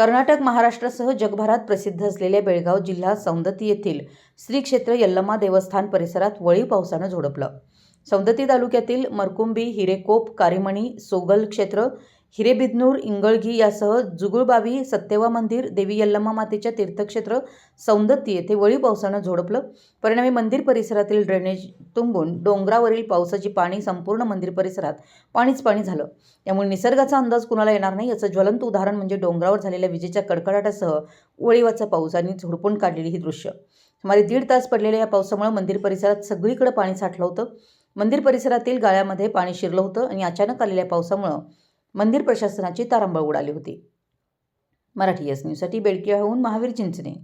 कर्नाटक महाराष्ट्रासह जगभरात प्रसिद्ध असलेल्या बेळगाव जिल्हा सौंदती येथील श्री क्षेत्र यल्लम्मा देवस्थान परिसरात वळीव पावसानं झोडपलं. सौंदती तालुक्यातील मरकुंबी हिरेकोप कारिमणी सोगल क्षेत्र हिरेबिदनूर इंगळगी यासह जुगुळबावी सत्यवा मंदिर देवी यल्लम्मा मातेच्या तीर्थक्षेत्र सौंदती येथे वळीव पावसानं झोडपलं. परिणामी मंदिर परिसरातील ड्रेनेज तुंबून डोंगरावरील पावसाची पाणी संपूर्ण मंदिर परिसरात पाणीच पाणी झालं. त्यामुळे निसर्गाचा अंदाज कुणाला येणार नाही याचं ज्वलंत उदाहरण म्हणजे डोंगरावर झालेल्या विजेच्या कडकडाटासह वळीवाचा पाऊस आणि झोडपून काढलेली ही दृश्य. सुमारे दीड तास पडलेल्या या पावसामुळे मंदिर परिसरात सगळीकडे पाणी साठलं होतं. मंदिर परिसरातील गाळ्यामध्ये पाणी शिरलं होतं आणि अचानक आलेल्या पावसामुळं मंदिर प्रशासनाची तारांबळ उडाली होती. मराठी एस न्यूजसाठी बेडकियाहून महावीर चिंचणे.